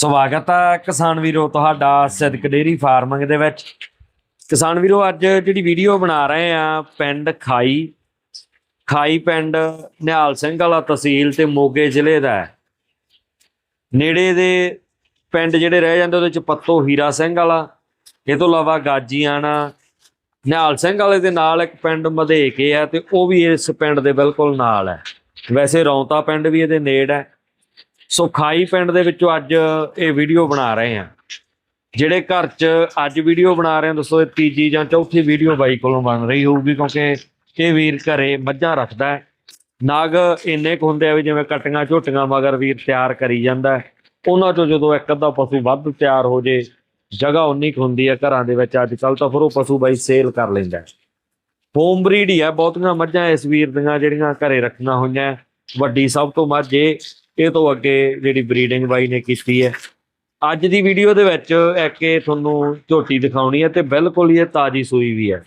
ਸਵਾਗਤ ਹੈ ਕਿਸਾਨ ਵੀਰੋ ਤੁਹਾਡਾ ਸਿੱਧਕ ਡੇਰੀ ਫਾਰਮਿੰਗ ਦੇ ਵਿੱਚ। ਕਿਸਾਨ ਵੀਰੋ, ਅੱਜ ਜਿਹੜੀ ਵੀਡੀਓ ਬਣਾ ਰਹੇ ਆ, ਪਿੰਡ ਖਾਈ। ਖਾਈ ਪਿੰਡ ਨਿਹਾਲ ਸਿੰਘ ਵਾਲਾ ਤਹਿਸੀਲ ਤੇ ਮੋਗੇ ਜ਼ਿਲ੍ਹੇ ਦਾ ਹੈ। ਨੇੜੇ ਦੇ ਪਿੰਡ ਜਿਹੜੇ ਰਹਿ ਜਾਂਦੇ, ਉਹਦੇ ਚ ਪੱਤੋ ਹੀਰਾ ਸਿੰਘ ਵਾਲਾ, ਇਹ ਤੋਂ ਇਲਾਵਾ ਗਾਜੀਆਣਾ ਨਿਹਾਲ ਸਿੰਘ ਵਾਲੇ ਦੇ ਨਾਲ ਇੱਕ ਪਿੰਡ ਮਧੇਕੇ ਆ ਤੇ ਉਹ ਵੀ ਇਸ ਪਿੰਡ ਦੇ ਬਿਲਕੁਲ ਨਾਲ ਹੈ। ਵੈਸੇ ਰੌਂਤਾ ਪਿੰਡ ਵੀ ਇਹਦੇ ਨੇੜ ਹੈ। ਸੋ ਖਾਈ ਪਿੰਡ ਦੇ ਵਿੱਚੋਂ ਅੱਜ ਇਹ ਵੀਡੀਓ ਬਣਾ ਰਹੇ ਆ ਜਿਹੜੇ ਘਰ 'ਚ ਅੱਜ ਵੀਡੀਓ ਬਣਾ ਰਹੇ ਆ ਦੋਸਤੋ ਇਹ ਤੀਜੀ ਜਾਂ ਚੌਥੀ ਵੀਡੀਓ ਬਾਈ ਕੋਲੋਂ ਬਣ ਰਹੀ ਹੋਊਗੀ, ਕਿਉਂਕਿ ਇਹ ਵੀਰ ਘਰੇ ਮੱਝਾਂ ਰੱਖਦਾ ਹੈ ਨਾਗ ਇੰਨੇ ਕੁ ਹੁੰਦੇ ਆ ਵੀ ਜਿਵੇਂ ਕਟੀਆਂ ਝੋਟੀਆਂ ਮਗਰ ਵੀਰ ਤਿਆਰ ਕਰੀ ਜਾਂਦਾ ਹੈ। ਉਹਨਾਂ ਚੋਂ ਜਦੋਂ ਇੱਕ ਅੱਧਾ ਪਸ਼ੂ ਵੱਧ ਤਿਆਰ ਹੋ ਜੇ, ਜਗ੍ਹਾ ਉਨੀ ਕੁ ਹੁੰਦੀ ਹੈ ਘਰਾਂ ਦੇ ਵਿੱਚ ਅੱਜ ਕੱਲ ਤਾਂ ਫਿਰ ਉਹ ਪਸ਼ੂ ਬਾਈ ਸੇਲ ਕਰ ਲੈਂਦਾ ਹੈ। ਹੋਮ ਬਰੀਡ ਹੀ ਆ ਬਹੁਤੀਆਂ ਮੱਝਾਂ ਇਸ ਵੀਰ ਦੀਆਂ ਜਿਹੜੀਆਂ ਘਰੇ ਰੱਖੀਆਂ ਹੋਈਆਂ ਵੱਡੀ ਸਭ ਤੋਂ ਮੱਝ ਇਹ ਇਹ ਤੋਂ ਅੱਗੇ ਜਿਹੜੀ ਬਰੀਡਿੰਗ ਬਾਈ ਨੇ ਕੀਤੀ ਹੈ। ਅੱਜ ਦੀ ਵੀਡੀਓ ਦੇ ਵਿੱਚ ਇੱਕ ਇਹ ਤੁਹਾਨੂੰ ਝੋਟੀ ਦਿਖਾਉਣੀ ਹੈ ਤੇ ਬਿਲਕੁਲ ਹੀ ਇਹ ਤਾਜੀ ਸੂਈ ਵੀ ਹੈ।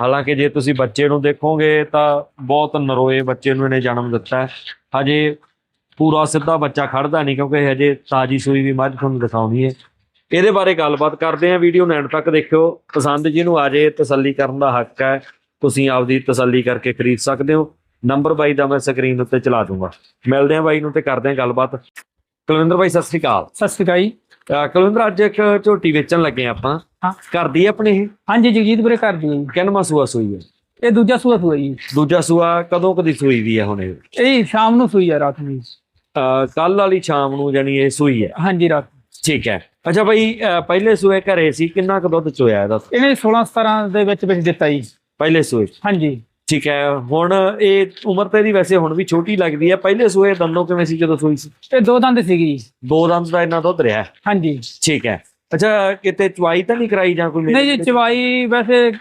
ਹਾਲਾਂਕਿ ਜੇ ਤੁਸੀਂ ਬੱਚੇ ਨੂੰ ਦੇਖੋਗੇ ਤਾਂ ਬਹੁਤ ਨਰੋਏ ਬੱਚੇ ਨੂੰ ਇਹਨੇ ਜਨਮ ਦਿੱਤਾ ਹੈ। ਹਜੇ ਪੂਰਾ ਸਿੱਧਾ ਬੱਚਾ ਖੜਦਾ ਨਹੀਂ ਕਿਉਂਕਿ ਹਜੇ ਤਾਜੀ ਸੂਈ ਵੀ ਮੱਝ ਤੁਹਾਨੂੰ ਦਿਖਾਉਣੀ ਹੈ। ਇਹਦੇ ਬਾਰੇ ਗੱਲਬਾਤ ਕਰਦੇ ਹਾਂ। ਵੀਡੀਓ ਨੂੰ ਐਂਡ ਤੱਕ ਦੇਖਿਓ। ਪਸੰਦ ਜਿਹਨੂੰ ਆ ਜੇ ਤਸੱਲੀ ਕਰਨ ਦਾ ਹੱਕ ਹੈ। ਤੁਸੀਂ ਆਪਦੀ ਤਸੱਲੀ ਕਰਕੇ ਖਰੀਦ ਸਕਦੇ ਹੋ। ਨੰਬਰ ਬਾਈ ਦਾ ਮੈਂ ਸਕਰੀਨ ਉੱਤੇ ਚਲਾ ਦੂੰਗਾ। ਮਿਲਦੇ ਹਾਂ ਬਾਈ ਨੂੰ ਤੇ ਕਰਦੇ ਹਾਂ ਗੱਲਬਾਤ। ਕੁਲਵਿੰਦਰ ਬਾਈ ਸਤਿ ਸ੍ਰੀ ਅਕਾਲ। ਸਤਿ ਸ਼੍ਰੀ ਅਕਾਲ ਜੀ। ਕੁਲਵਿੰਦਰ ਅੱਜ ਇੱਕ ਝੋਟੀ ਵੇਚਣ ਲੱਗੇ ਆਪਾਂ। ਹਾਂ। ਕਰਦੀ ਆਪਣੇ ਇਹ? ਹਾਂਜੀ ਜਗਜੀਤ ਵੀਰੇ ਕਰ ਦਿਓ ਕਿੰਨਵਾਂ ਸੂਆ ਸੂਈ ਹੈ? ਇਹ ਦੂਜਾ ਸੂਆ ਸੂਆ ਜੀ। ਦੂਜਾ ਸੂਆ ਕਦੋਂ ਕਦੀ ਸੂਈ ਵੀ ਹੈ ਹੁਣ ਇਹ? ਇਹ ਸ਼ਾਮ ਨੂੰ ਸੂਈ ਆ ਰਾਤ ਨੂੰ। ਕੱਲ ਵਾਲੀ ਸ਼ਾਮ ਨੂੰ ਜਾਨੀ ਇਹ ਸੂਈ ਹੈ? ਹਾਂਜੀ ਰਾਤ ਠੀਕ ਹੈ। ਅੱਛਾ ਬਾਈ ਪਹਿਲੇ ਸੂਏ ਘਰੇ ਸੀ ਕਿੰਨਾ ਕੁ ਦੁੱਧ ਚੋਇਆ ਇਹਦਾ? ਇਹਨੇ 16 17 ਦੇ ਵਿੱਚ ਵਿੱਚ ਦਿੱਤਾ ਜੀ। ਪਹਿਲੇ ਸੂਏ ਹਾਂਜੀ। ਠੀਕ ਹੈ ਹੁਣ ਇਹ ਉਮਰ ਤੇ ਦੀ ਵੈਸੇ ਹੁਣ ਵੀ ਛੋਟੀ ਲੱਗਦੀ ਹੈ ਪਹਿਲੇ ਸੂਏ ਦੰਦੋਂ ਕਿਵੇਂ ਸੀ ਜਦੋਂ ਸੂਈ ਸੀ? ਇਹ ਦੋ ਦੰਦ ਸੀਗੀ ਜੀ। ਦੋ ਦੰਦ ਦਾ ਇੰਨਾ ਦੁੱਧ ਰਿਹਾ ਹੈ। ਹਾਂਜੀ। ਠੀਕ ਹੈ। ਅੱਛਾ ਕਿਤੇ ਚਵਾਈ ਤਾਂ ਨਹੀਂ ਕਰਾਈ ਜਾਂ ਕੋਈ ਨਹੀਂ ਜੀ ਚਵਾਈ ਵੈਸੇ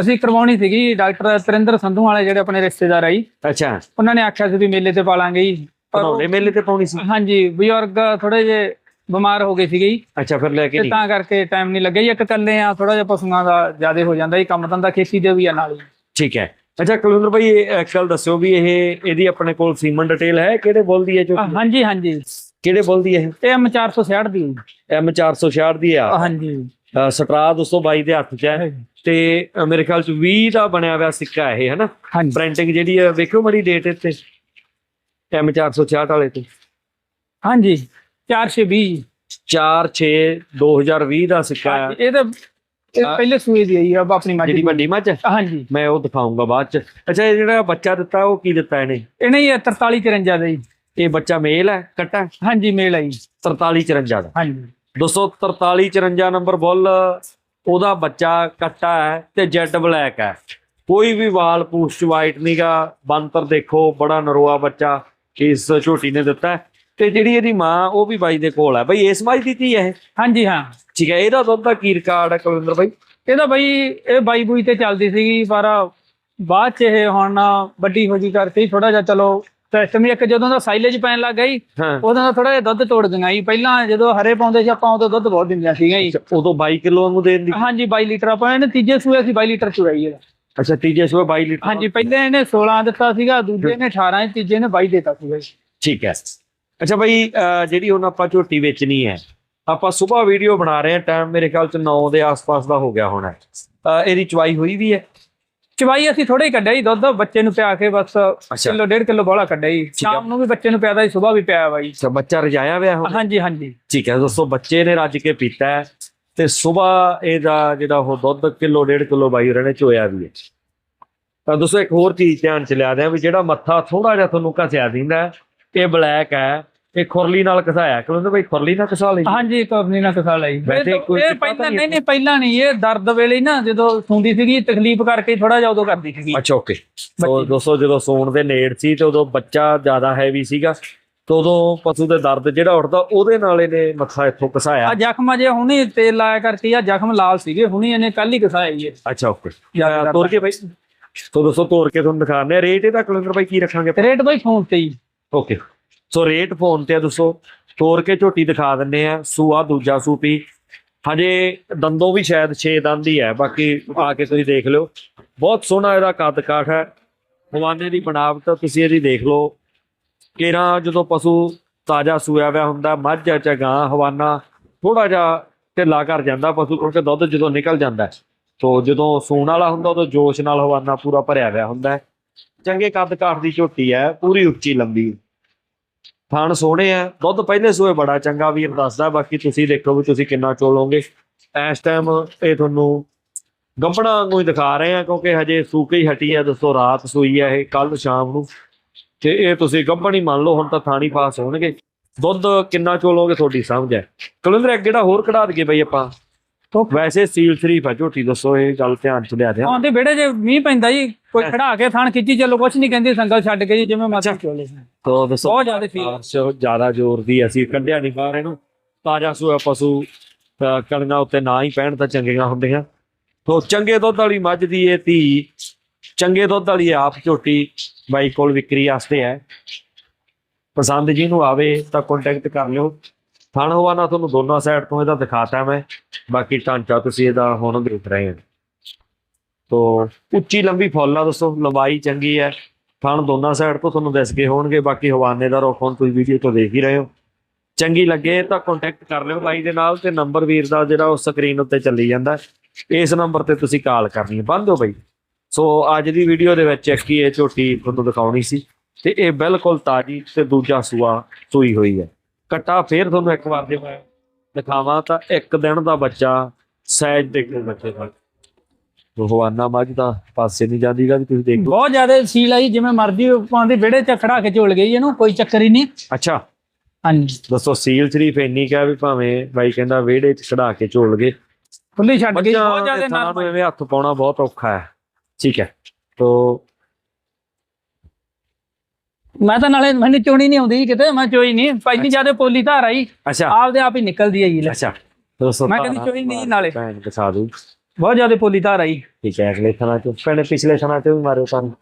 ਅਸੀਂ ਕਰਵਾਉਣੀ ਸੀਗੀ ਡਾਕਟਰ ਤਰਿੰਦਰ ਸੰਧੂ ਵਾਲੇ ਜਿਹੜੇ ਆਪਣੇ ਰਿਸ਼ਤੇਦਾਰ ਆ ਜੀ। ਅੱਛਾ। ਉਹਨਾਂ ਨੇ ਆਖਿਆ ਸੀ ਵੀ ਮੇਲੇ ਤੇ ਪਾਲਾਂਗੇ ਜੀ। ਪਰ ਉਹ- ਬਣਾਉਣੇ ਮੇਲੇ ਤੇ ਪਾਉਣੀ ਸੀ? ਹਾਂਜੀ ਬਜ਼ੁਰਗ ਥੋੜੇ ਜੇ ਬਿਮਾਰ ਹੋ ਗਏ ਸੀਗੇ ਜੀ। ਅੱਛਾ ਫਿਰ ਲੈ ਕੇ ਤੇ ਨਹੀਂ? ਤਾਂ ਕਰਕੇ ਟਾਈਮ ਨਹੀਂ ਲੱਗਿਆ ਜੀ ਇੱਕ ਇਕੱਲੇ ਆ ਥੋੜਾ ਜਿਹਾ ਪਸ਼ੂਆਂ ਦਾ ਜ਼ਿਆਦਾ ਹੋ ਜਾਂਦਾ ਜੀ ਕੰਮ ਧੰਦਾ ਖੇਤੀ ਦੇ ਵੀ ਆ ਨਾਲ ਹੀ। ਠੀਕ ਹੈ। ਅੱਛਾ ਕੁਲਵਿੰਦਰ ਭਾਈ ਇਹ ਗੱਲ ਦੱਸਿਓ ਵੀ ਇਹ ਇਹਦੀ ਆਪਣੇ ਕੋਲ ਸੀਮਨ ਡਿਟੇਲ ਹੈ ਕਿਹੜੇ ਬੁੱਲ ਦੀ ਹੈ ਜੋ? ਹਾਂਜੀ ਹਾਂਜੀ। ਕਿਹੜੇ ਬੁੱਲ ਦੀ ਹੈ ਇਹ? ਐਮ 466 ਦੀ। ਐਮ 466 ਦੀ ਆ। ਹਾਂਜੀ। ਸਟਰਾ 222 ਦੇ ਹੱਥ 'ਚ ਹੈ। ਤੇ ਮੇਰੇ ਖਿਆਲ 'ਚ 20 ਦਾ ਬਣਿਆ ਹੋਇਆ ਸਿੱਕਾ ਇਹ ਹੈ ਨਾ ਪ੍ਰਿੰਟਿੰਗ ਜਿਹੜੀ ਹੈ ਵੇਖਿਓ ਮੜੀ ਡੇਟ ਇੱਥੇ। ਐਮ 466 ਵਾਲੇ ਤੇ। ਹਾਂਜੀ। 420 4 6 2020 ਦਾ ਸਿੱਕਾ ਹੈ। ਇਹ ਤਾਂ ਇਹ। ਪਹਿਲੇ ਸੂਏ ਦੀ ਹੈ ਜੀ ਅਬ ਆਪਣੀ ਮੱਝ ਜਿਹੜੀ ਦੀ। ਵੱਡੀ ਮੱਝ ਹੈ? ਹਾਂਜੀ ਮੈਂ ਉਹ ਦਿਖਾਉਂਗਾ ਬਾਅਦ 'ਚ ਅੱਛਾ ਇਹ ਜਿਹੜਾ ਬੱਚਾ ਦਿੱਤਾ ਉਹ ਕੀ ਦਿੱਤਾ ਇਹਨੇ ਇਹਨੇ ਹੀ 43 54 ਦਾ ਜੀ ਇਹ ਬੱਚਾ ਮੇਲ ਹੈ ਕੱਟਾ ਹੈ? ਹਾਂਜੀ ਮੇਲ ਆਈ 43 54 ਦਾ ਹਾਂਜੀ 243 54 ਨੰਬਰ ਬੁੱਲ ਉਹਦਾ ਬੱਚਾ ਕੱਟਾ ਹੈ ਤੇ ਜੈਡ ਬਲੈਕ ਹੈ ਕੋਈ ਵੀ ਵਾਲ ਪੂਛ ਵਾਈਟ ਨਹੀਂਗਾ ਬੰਤਰ ਦੇਖੋ ਬੜਾ ਨਰੋਆ ਬੱਚਾ ਇਸ ਝੋਟੀ ਨੇ ਦਿੱਤਾ ਹੈ। ਤੇ ਜਿਹੜੀ ਇਹਦੀ ਮਾਂ ਉਹ ਵੀ ਬਾਈ ਦੇ ਕੋਲ ਹੈ ਬਈ ਇਸ ਮਾਈ ਦੀ ਧੀ ਹੈ ਇਹ? ਹਾਂਜੀ ਹਾਂ। ਠੀਕ ਹੈ ਇਹਦਾ ਦੁੱਧ ਦਾ ਕੀ ਰਿਕਾਰਡ ਹੈ ਕੁਲਵਿੰਦਰ ਬਾਈ? ਇਹਦਾ ਬਈ ਇਹ ਬਾਈ ਬੂਈ ਤੇ ਚੱਲਦੀ ਸੀਗੀ ਪਰ ਬਾਅਦ ਚ ਇਹ ਹੁਣ ਵੱਡੀ ਹੋ ਗਈ ਕਰਕੇ ਥੋੜਾ ਜਿਹਾ ਚਲੋ ਸਿਸਟਮ ਇੱਕ ਜਦੋਂ ਦਾ ਸਾਈਲੇਜ ਪੈਣ ਲੱਗ ਗਈ ਹਾਂ। ਉਦੋਂ ਦਾ ਥੋੜਾ ਜਿਹਾ ਦੁੱਧ ਤੋੜ ਗਈਆਂ ਜੀ ਪਹਿਲਾਂ ਜਦੋਂ ਹਰੇ ਪਾਉਂਦੇ ਸੀ ਆਪਾਂ ਉਦੋਂ ਦੁੱਧ ਬਹੁਤ ਦਿੰਦੀਆਂ ਸੀਗੀਆਂ ਜੀ। ਉਦੋਂ 22 ਕਿਲੋ ਵਾਂਗੂ ਦੇਣ ਦੀ? ਹਾਂਜੀ 22 ਲੀਟਰ ਆਪਾਂ ਇਹਨੇ ਤੀਜੇ ਸੂਏ ਅਸੀਂ 22 ਲੀਟਰ ਚੁਰਾਈ ਇਹਦਾ। ਅੱਛਾ ਤੀਜੇ ਸੂਏ 22 ਲੀਟਰ। ਹਾਂਜੀ ਪਹਿਲੇ ਇਹਨੇ 16 ਦਿੱਤਾ ਸੀਗਾ ਦੂਜੇ ਨੇ 18 ਤੀਜੇ ਨੇ 22 ਦਿੱਤਾ ਸੀਗਾ ਜੀ। ਠੀਕ ਹੈ ਅੱਛਾ ਬਈ ਅਹ ਜਿਹੜੀ ਹੁਣ ਆਪਾਂ ਝੋਟੀ ਵੇਚਣੀ ਹੈ ਆਪਾਂ ਸਵੇਰ ਵੀਡੀਓ ਬਣਾ ਰਹੇ ਹਾਂ ਟਾਈਮ ਮੇਰੇ ਖਿਆਲ ਚ 9 ਦੇ ਆਸ-ਪਾਸ ਦਾ ਹੋ ਗਿਆ ਹੋਣਾ ਇਹਦੀ ਚਵਾਈ ਹੋਈ ਵੀ ਹੈ? ਚਵਾਈ ਅਸੀਂ ਥੋੜਾ ਹੀ ਕੱਢਿਆ ਜੀ ਦੁੱਧ ਬੱਚੇ ਨੂੰ ਪਿਆ ਕੇ ਬਸ ਕਿਲੋ ਡੇਢ ਕਿਲੋ ਬੋਲਾ ਕੱਢਿਆ ਜੀ। ਸ਼ਾਮ ਨੂੰ ਵੀ ਬੱਚੇ ਨੂੰ ਪਿਆਦਾ ਜੀ ਸਵੇਰ ਵੀ ਪਿਆ ਜੀ। ਅੱਛਾ ਬੱਚਾ ਰਜਾਇਆ ਹੋਇਆ ਹੁਣ? ਹਾਂਜੀ ਹਾਂਜੀ। ਠੀਕ ਹੈ ਦੋਸਤੋ ਬੱਚੇ ਨੇ ਰੱਜ ਕੇ ਪੀਤਾ ਹੈ ਤੇ ਸਵੇਰ ਇਹਦਾ ਜਿਹੜਾ ਉਹ ਦੁੱਧ ਕਿਲੋ ਡੇਢ ਕਿਲੋ ਬਾਈ ਉਹਨਾਂ ਨੇ ਚੋਇਆ ਵੀ ਹੈ। ਤਾਂ ਦੋਸਤੋ ਇੱਕ ਹੋਰ ਚੀਜ਼ ਧਿਆਨ ਚ ਲਿਆ ਦਿਆਂ ਵੀ ਜਿਹੜਾ ਮੱਥਾ ਥੋੜਾ ਜਿਹਾ ਤੁਹਾਨੂੰ ਘਸਿਆ ਦਿੰਦਾ ਹੈ, ਇਹ ਬਲੈਕ ਹੈ ਇਹ ਖੁਰਲੀ ਨਾਲ ਘਸਾਇਆ। ਕਿਉਂਕਿ ਬਈ ਖੁਰਲੀ ਨਾਲ ਘਸਾ ਲਈ? ਹਾਂਜੀ ਕੰਪਨੀ ਨਾਲ ਕਸਾ ਲਈ। ਵੈਸੇ ਕੋਈ ਪਹਿਲਾਂ ਨਹੀਂ ਨਹੀਂ ਪਹਿਲਾਂ ਨਹੀਂ ਇਹ ਦਰਦ ਵੇਲੇ ਨਾ ਜਦੋਂ ਸੁੰਦੀ ਸੀਗੀ ਤਕਲੀਫ ਕਰਕੇ ਥੋੜਾ ਜਿਹਾ ਉਦੋਂ ਕਰਦੀ ਸੀਗੀ। ਅੱਛਾ ਓਕੇ ਸੋ। ਦੋਸਤੋ ਜਦੋਂ ਸੌਣ ਦੇ ਨੇੜ ਸੀ ਤੇ ਉਦੋਂ ਬੱਚਾ ਜ਼ਿਆਦਾ ਹੈਵੀ ਸੀਗਾ ਤੇ ਉਦੋਂ ਪਸ਼ੂ ਦੇ ਦਰਦ ਜਿਹੜਾ ਉੱਠਦਾ ਉਹਦੇ ਨਾਲ ਇਹਨੇ ਮੱਥਾ ਇੱਥੋਂ ਘਸਾਇਆ। ਆ ਜ਼ਖਮ ਜੇ ਹੁਣੀ ਤੇਲ ਲਾਇਆ ਕਰਕੇ ਆ ਜ਼ਖਮ ਲਾਲ ਸੀਗੇ ਹੁਣੀ ਇਹਨੇ ਕੱਲ ਹੀ ਕਸਾਇਆ ਇਹ। ਅੱਛਾ ਓਕੇ ਤੋਰ ਕੇ ਬਾਈ ਸੋ ਦੋਸਤੋ ਤੋਰ ਕੇ ਤੁਹਾਨੂੰ ਦਿਖਾਉਂਦੇ ਆ ਰੇਟ ਇਹਦਾ ਕਲੰਦਰ ਬਾਈ ਕੀ ਰੱਖਾਂਗੇ ਤੇ ਰੇਟ ਬਾਈ ਫੋਨ ਤੇ ਹੀ। ਓਕੇ ਸੋ ਰੇਟ ਫੋਨ ਤੇ ਆ ਦੋਸਤੋ, ਤੋਰ ਕੇ ਝੋਟੀ ਦਿਖਾ ਦਿੰਨੇ ਆ ਸੂਆ ਦੂਜਾ ਸੂਪੀ ਹਜੇ ਦੰਦੋਂ ਵੀ ਸ਼ਾਇਦ 6 ਦੰਦ ਹੀ ਹੈ, ਬਾਕੀ ਆ ਕੇ ਤੁਸੀਂ ਦੇਖ ਲਿਓ। ਬਹੁਤ ਸੋਹਣਾ ਇਹਦਾ ਕੱਦ ਕਾਠ ਹੈ। ਹਵਾਨੇ ਦੀ ਬਣਾਵਟ ਤੁਸੀਂ ਇਹਦੀ ਦੇਖ ਲਓ। ਕੇਰਾ ਜਦੋਂ ਪਸ਼ੂ ਤਾਜ਼ਾ ਸੂਇਆ ਹੋਇਆ ਹੁੰਦਾ, ਮੱਝ ਆ ਜਾਂ ਗਾਂ, ਹਵਾਨਾ ਥੋੜਾ ਜਿਹਾ ਢਿੱਲਾ ਕਰ ਜਾਂਦਾ ਪਸ਼ੂ, ਕਿਉਂਕਿ ਦੁੱਧ ਜਦੋਂ ਨਿਕਲ ਜਾਂਦਾ ਸੋ ਜਦੋਂ ਸੂਣ ਵਾਲਾ ਹੁੰਦਾ, ਉਦੋਂ ਜੋਸ਼ ਨਾਲ ਹਵਾਨਾ ਪੂਰਾ ਭਰਿਆ ਹੋਇਆ ਹੁੰਦਾ ਚੰਗੇ ਕੱਦ ਕਾਠ ਦੀ ਝੋਟੀ ਹੈ, ਪੂਰੀ ਉੱਚੀ ਲੰਬੀ। ਥਣ ਸੋਹਣੇ ਆ, ਦੁੱਧ ਪਹਿਲੇ ਸੂਏ ਬੜਾ ਚੰਗਾ ਵੀਰ ਦੱਸਦਾ, ਬਾਕੀ ਤੁਸੀਂ ਦੇਖੋ ਵੀ ਤੁਸੀਂ ਕਿੰਨਾ ਚੋਲੋਗੇ ਇਸ ਟਾਈਮ ਇਹ ਤੁਹਾਨੂੰ ਗੱਬਣਾ ਵਾਂਗੂ ਹੀ ਦਿਖਾ ਰਹੇ ਆ, ਕਿਉਂਕਿ ਹਜੇ ਸੂਕੇ ਹੀ ਹਟੀ ਆ, ਦੱਸੋ ਰਾਤ ਸੂਈ ਆ ਇਹ ਕੱਲ ਸ਼ਾਮ ਨੂੰ। ਤੇ ਇਹ ਤੁਸੀਂ ਗੱਬਣ ਹੀ ਮੰਨ ਲਓ, ਹੁਣ ਤਾਂ ਥਾਣੀ ਪਾਸ ਹੋਣਗੇ। ਦੁੱਧ ਕਿੰਨਾ ਚੋਲੋਗੇ ਤੁਹਾਡੀ ਸਮਝ ਹੈ। ਕੁਲਿੰਦਰ ਇੱਕ ਜਿਹੜਾ ਹੋਰ ਕਢਾ ਦਈਏ ਬਈ ਆਪਾਂ। ਵੈਸੇ ਸੀਲ ਸ਼ਰੀਫ ਆ ਝੋਟੀ ਦੱਸੋ ਇਹ ਗੱਲ ਧਿਆਨ ਚ ਲਿਆ ਦਿਆਂ। ਆਉਂਦੇ ਵਿਹੜੇ 'ਚ ਮੀਂਹ ਪੈਂਦਾ ਜੀ ਕੋਈ ਖੜਾ ਕੇ ਥਣ ਖਿੱਚੀ ਚੱਲੋ ਕੁਛ ਨਹੀਂ ਕਹਿੰਦੀ ਸੰਗਲ ਛੱਡ ਕੇ ਜੀ ਜਿਵੇਂ ਮਰਜ਼ੀ ਚੋਲੇ ਤੋ ਦੱਸੋ ਬਹੁਤ ਜ਼ਿਆਦਾ ਫੀਲ ਜ਼ਿਆਦਾ ਜ਼ੋਰ ਦੀ ਅਸੀਂ ਕੱਢਿਆ ਨਹੀਂ ਬਾਹਰ ਇਹਨੂੰ। ਤਾਜ਼ਾ ਸੂਆ ਪਸ਼ੂ ਕਣੀਆਂ ਉੱਤੇ ਨਾ ਹੀ ਪੈਣ ਤਾਂ ਚੰਗੀਆਂ ਹੁੰਦੀਆਂ। ਤੋ ਚੰਗੇ ਦੁੱਧ ਵਾਲੀ ਮੱਝ ਦੀ ਇਹ ਧੀ ਚੰਗੇ ਦੁੱਧ ਵਾਲੀ ਆਪ ਝੋਟੀ ਬਾਈ ਕੋਲ ਵਿਕਰੀ ਵਾਸਤੇ ਹੈ। ਪਸੰਦ ਜਿਹਨੂੰ ਆਵੇ ਤਾਂ ਕੰਟੈਕਟ ਕਰ ਲਿਓ। ਥਣ ਹਵਾਨਾ ਤੁਹਾਨੂੰ ਦੋਨਾਂ ਸਾਈਡ ਤੋਂ ਇਹਦਾ ਦਿਖਾਤਾ ਮੈਂ। ਬਾਕੀ ਢਾਂਚਾ ਤੁਸੀਂ ਇਹਦਾ ਹੁਣ ਦੇਖ ਰਹੇ ਹੋ। ਤੋ ਉੱਚੀ ਲੰਬੀ ਫੁੱਲ ਆ ਦੋਸਤੋ ਲੰਬਾਈ ਚੰਗੀ ਹੈ। ਥਣ ਦੋਨਾਂ ਸਾਈਡ ਤੋਂ ਤੁਹਾਨੂੰ ਦਿਸ ਗਏ ਹੋਣਗੇ, ਬਾਕੀ ਹਵਾਨੇ ਦਾ ਰੁੱਖ ਹੁਣ ਤੁਸੀਂ ਵੀਡੀਓ ਤੋਂ ਦੇਖ ਹੀ ਰਹੇ ਹੋ। ਚੰਗੀ ਲੱਗੇ ਤਾਂ ਕੰਟੈਕਟ ਕਰ ਲਿਓ ਬਾਈ ਦੇ ਨਾਲ ਤੇ ਨੰਬਰ ਵੀਰ ਦਾ ਜਿਹੜਾ ਉਹ ਸਕਰੀਨ ਉੱਤੇ ਚੱਲੀ ਜਾਂਦਾ। ਇਸ ਨੰਬਰ ਤੇ ਤੁਸੀਂ ਕਾਲ ਕਰਨੀ ਹੈ, ਬੰਦ ਹੋ ਬਈ। ਸੋ ਅੱਜ ਦੀ ਵੀਡੀਓ ਦੇ ਵਿੱਚ ਇੱਕ ਹੀ ਇਹ ਝੋਟੀ ਤੁਹਾਨੂੰ ਦਿਖਾਉਣੀ ਸੀ ਤੇ ਇਹ ਬਿਲਕੁਲ ਤਾਜੀ ਤੇ ਦੂਜਾ ਸੂਆ ਸੂਈ ਹੋਈ ਹੈ। ਕੱਟਾ ਫੇਰ ਤੁਹਾਨੂੰ ਇੱਕ ਵਾਰ ਮੈਂ ਦਿਖਾਵਾਂ ਤਾਂ ਇੱਕ ਦਿਨ ਦਾ ਬੱਚਾ ਸਹਿਜ ਦੇਖੋ ਬੱਚੇ ਦਾ ਹਵਾਨਾ ਮੱਝ ਦਾ ਪਾਸੇ ਨਹੀਂ ਜਾਂਦੀਗਾ ਵੀ ਤੁਸੀਂ ਦੇਖ। ਬਹੁਤ ਜ਼ਿਆਦਾ ਸੀਲ ਆਈ ਜਿਵੇਂ ਮਰਜ਼ੀ ਪਾਉਂਦੀ ਵਿਹੜੇ 'ਚ ਖੜਾ ਕੇ ਝੋਲ ਗਈ ਇਹਨੂੰ ਕੋਈ ਚੱਕਰ ਹੀ ਨਹੀਂ। ਅੱਛਾ। ਹਾਂਜੀ। ਦੱਸੋ ਸੀਲ ਸ਼ਰੀਫ ਇੰਨੀ ਕਿਹਾ ਵੀ ਭਾਵੇਂ ਬਾਈ ਕਹਿੰਦਾ ਵਿਹੜੇ 'ਚ ਚੜਾ ਕੇ ਝੋਲ ਗਏ। ਖੁੱਲੀ ਛੱਡ ਗਈ ਬਹੁਤ ਜ਼ਿਆਦਾ ਨਰਮ ਨੂੰ ਐਵੇਂ ਹੱਥ ਪਾਉਣਾ ਬਹੁਤ ਔਖਾ ਹੈ। ਠੀਕ ਹੈ। ਤੋ ਮੈਂ ਤਾਂ ਨਾਲੇ ਮੈਨੂੰ ਚੋਣੀ ਨਹੀਂ ਆਉਂਦੀ ਕਿਤੇ ਮੈਂ ਚੋਈ ਨਹੀਂ। ਪਹਿਲੀ ਜ਼ਿਆਦਾ ਪੋਲੀ ਧਾਰ ਆਈ ਅੱਛਾ। ਆਪਦੇ ਆਪ ਹੀ ਨਿਕਲਦੀ ਹੈ ਜੀ ਲੈ। ਅੱਛਾ। ਦੋਸਤੋ ਮੈਂ ਕਦੀ ਚੋਈ ਨਹੀਂ ਨਾਲੇ। ਭੈਣ ਦਿਖਾ ਦੂੰ। ਬਹੁਤ ਜ਼ਿਆਦਾ ਪੋਲੀ ਧਾਰ ਆਈ। ਠੀਕ ਹੈ ਅਗਲੇ ਥਾਂ ਚ ਭੈਣੇ ਪਿਛਲੇ ਥਾਂ ਤੇ ਵੀ ਮਾਰਿਓ ਸਾਨੂੰ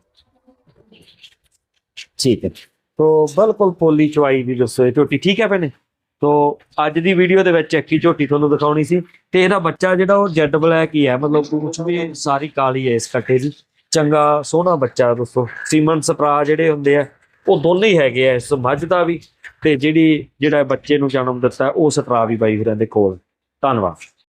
ਠੀਕ ਹੈ। ਤੋ ਬਿਲਕੁਲ ਪੋਲੀ ਚਵਾਈ ਦੀ ਦੱਸੋ ਇਹ ਝੋਟੀ ਠੀਕ ਹੈ ਭੈਣੇ? ਤੋ ਅੱਜ ਦੀ ਵੀਡੀਓ ਦੇ ਵਿੱਚ ਇੱਕ ਹੀ ਝੋਟੀ ਤੁਹਾਨੂੰ ਦਿਖਾਉਣੀ ਸੀ ਤੇ ਇਹਦਾ ਬੱਚਾ ਜਿਹੜਾ ਉਹ ਜੈਡ ਬਲੈਕ ਹੀ ਹੈ ਮਤਲਬ ਕੁਝ ਵੀ ਸਾਰੀ ਕਾਲੀ ਹੈ ਇਸ ਕੱਟੇ ਦੀ। ਚੰਗਾ ਸੋਹਣਾ ਬੱਚਾ ਦੋਸਤੋ। ਸੀਮਨ ਸਪਰਾ ਜਿਹੜੇ ਹੁੰਦੇ ਆ ਉਹ ਦੋਨੇ ਹੀ ਹੈਗੇ ਆ ਇਸ ਮੱਝ ਦਾ ਵੀ ਤੇ ਜਿਹੜੀ ਜਿਹੜਾ ਬੱਚੇ ਨੂੰ ਜਨਮ ਦਿੱਤਾ, ਉਹ ਸਤਰਾ ਵੀ ਬਾਈ ਫਿਰਾਂ ਦੇ ਕੋਲ। ਧੰਨਵਾਦ।